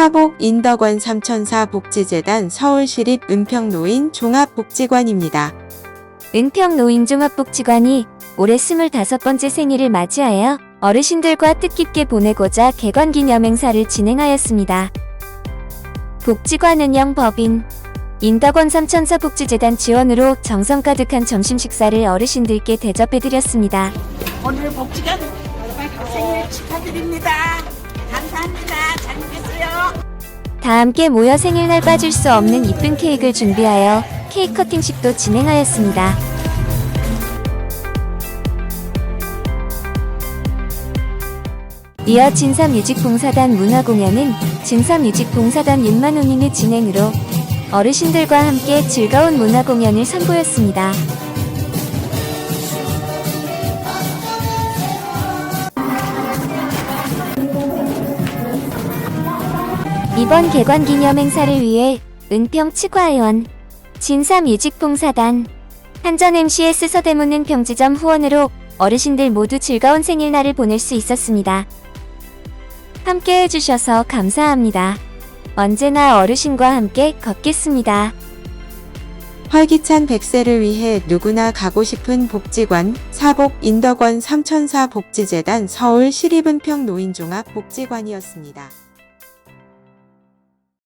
사복 인덕원 삼천사 복지재단 서울시립 은평노인 종합복지관입니다. 은평 노인 종합복지관이 올해 25번째 생일을 맞이하여 어르신들과 뜻깊게 보내고자 개관 기념 행사를 진행하였습니다. 복지관 운영 법인 인덕원 삼천사 복지재단 지원으로 정성 가득한 점심 식사를 어르신들께 대접해드렸습니다. 오늘 복지관 생일 축하드립니다. 다 함께 모여 생일날 빠질 수 없는 이쁜 케이크를 준비하여 케이크 커팅식도 진행하였습니다. 이어 진사뮤직봉사단 문화공연은 진사뮤직봉사단 윤만호님의 진행으로 어르신들과 함께 즐거운 문화공연을 선보였습니다. 이번 개관 기념 행사를 위해 은평 치과의원, 진사 뮤직봉사단, 한전 MCS 서대문은 평지점 후원으로 어르신들 모두 즐거운 생일날을 보낼 수 있었습니다. 함께 해주셔서 감사합니다. 언제나 어르신과 함께 걷겠습니다. 활기찬 100세를 위해 누구나 가고 싶은 복지관 사복 인덕원 삼천사 복지재단 서울 시립은평 노인종합 복지관이었습니다.